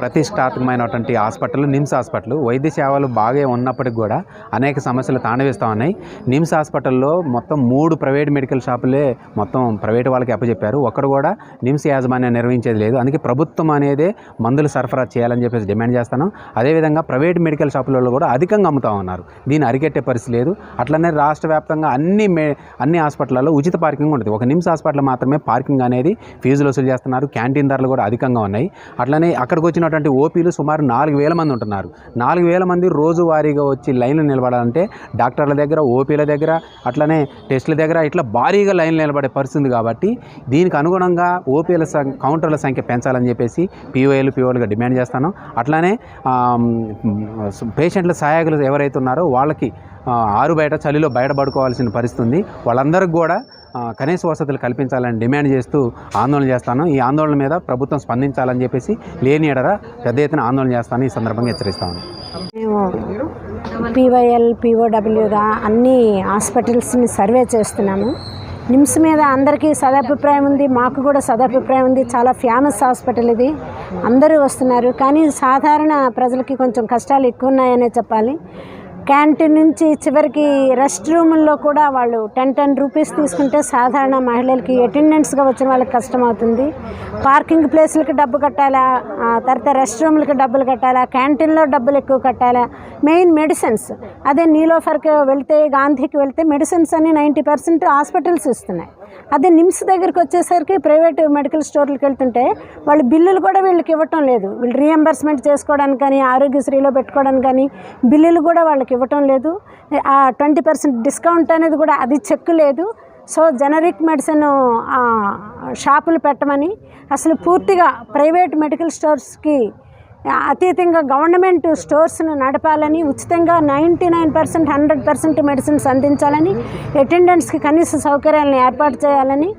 ప్రతిష్టాత్మకమైనటువంటి hospital NIMS hospital వైద్య సేవలు బాగా ఉన్నప్పటికి కూడా అనేక సమస్యలు తాండవిస్తూ ఉన్నాయి. నిమ్స్ హాస్పిటల్లో మొత్తం మూడు ప్రైవేట్ మెడికల్ షాపులే మొత్తం ప్రైవేట్ వాళ్ళకి అప్పచెప్పారు. ఒక్కడు కూడా నిమ్స్ యాజమాన్యం నిర్వహించేది లేదు. అందుకే ప్రభుత్వం అనేది మందులు సరఫరా చేయాలని చెప్పేసి డిమాండ్ చేస్తాను. అదేవిధంగా ప్రైవేట్ మెడికల్ షాపులలో కూడా అధికంగా అమ్ముతా ఉన్నారు. దీన్ని అరికెట్టే పరిస్థితి లేదు. అట్లనే రాష్ట్ర వ్యాప్తంగా అన్ని మే అన్ని హాస్పిటల్లో ఉచిత పార్కింగ్ ఉంటుంది ఒక నిమ్స్ హాస్పిటల్ మాత్రమే పార్కింగ్ అనేది ఫీజులు వసూలు చేస్తున్నారు. క్యాంటీన్ ధరలు కూడా అధికంగా ఉన్నాయి. అట్లనే అక్కడికి ఉన్నటువంటి ఓపీలు సుమారు నాలుగు వేల మంది ఉంటున్నారు. నాలుగు వేల మంది రోజువారీగా వచ్చి లైన్లు నిలబడాలంటే డాక్టర్ల దగ్గర ఓపీల దగ్గర అట్లనే టెస్టుల దగ్గర ఇట్లా భారీగా లైన్లు నిలబడే పరిస్థితి కాబట్టి దీనికి అనుగుణంగా ఓపీల సం కౌంటర్ల సంఖ్య పెంచాలని చెప్పేసి పీఓఏలు పీఓలుగా డిమాండ్ చేస్తాను. అట్లానే పేషెంట్ల సహాయకులు ఎవరైతే ఉన్నారో వాళ్ళకి ఆరు బయట చలిలో బయటపడుకోవాల్సిన పరిస్థితి ఉంది. వాళ్ళందరికీ కూడా కనీస వసతులు కల్పించాలని డిమాండ్ చేస్తూ ఆందోళన చేస్తాను. ఈ ఆందోళన మీద ప్రభుత్వం స్పందించాలని చెప్పేసి లేని ఎడర పెద్ద ఎత్తున ఆందోళన చేస్తాను. ఈ సందర్భంగా హెచ్చరిస్తాను మేము పీవైఎల్ పీఓడబ్ల్యూగా అన్ని హాస్పిటల్స్ని సర్వే చేస్తున్నాము. నిమ్స్ మీద అందరికీ సదాభిప్రాయం ఉంది. మాకు కూడా సదాభిప్రాయం ఉంది. చాలా ఫేమస్ హాస్పిటల్ ఇది. అందరూ వస్తున్నారు. కానీ సాధారణ ప్రజలకి కొంచెం కష్టాలు ఎక్కువ ఉన్నాయనే చెప్పాలి. క్యాంటీన్ నుంచి చివరికి రెస్ట్ రూముల్లో కూడా వాళ్ళు టెన్ టెన్ రూపీస్ తీసుకుంటే సాధారణ మహిళలకి అటెండెన్స్గా వచ్చిన వాళ్ళకి కష్టం అవుతుంది పార్కింగ్ ప్లేసులకి డబ్బు కట్టాలా? తర్వాత రెస్ట్ రూమ్లకి డబ్బులు కట్టాలా? క్యాంటీన్లో డబ్బులు ఎక్కువ కట్టాలా? మెయిన్ మెడిసిన్స్ అదే నీలోఫర్కి వెళ్తే గాంధీకి వెళ్తే మెడిసిన్స్ అని నైంటీ పర్సెంట్ హాస్పిటల్స్ ఇస్తున్నాయి. అదే నిమ్స్ దగ్గరికి వచ్చేసరికి ప్రైవేట్ మెడికల్ స్టోర్లకు వెళ్తుంటే వాళ్ళు బిల్లులు కూడా వీళ్ళకి ఇవ్వటం లేదు. వీళ్ళు రీఎంబర్స్మెంట్ చేసుకోవడానికి కానీ ఆరోగ్యశ్రీలో పెట్టుకోవడానికి కానీ బిల్లులు కూడా వాళ్ళకి ఇవ్వటం లేదు. ఆ ట్వంటీ పర్సెంట్ డిస్కౌంట్ అనేది కూడా అది చెక్ లేదు. సో జనరిక్ మెడిసిన్ షాపులు పెట్టమని అసలు పూర్తిగా ప్రైవేట్ మెడికల్ స్టోర్స్కి అతీతంగా గవర్నమెంట్ స్టోర్స్ను నడపాలని ఉచితంగా ninety nine percent hundred percent medicines అందించాలని అటెండెంట్స్కి కనీస సౌకర్యాలను ఏర్పాటు చేయాలని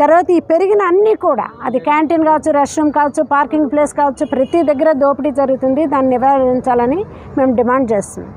తర్వాత ఈ పెరిగిన అన్నీ కూడా అది క్యాంటీన్ కావచ్చు రెస్ట్రూమ్ కావచ్చు పార్కింగ్ ప్లేస్ కావచ్చు ప్రతి దగ్గర దోపిడీ జరుగుతుంది దాన్ని నివారించాలని మేము డిమాండ్ చేస్తున్నాం.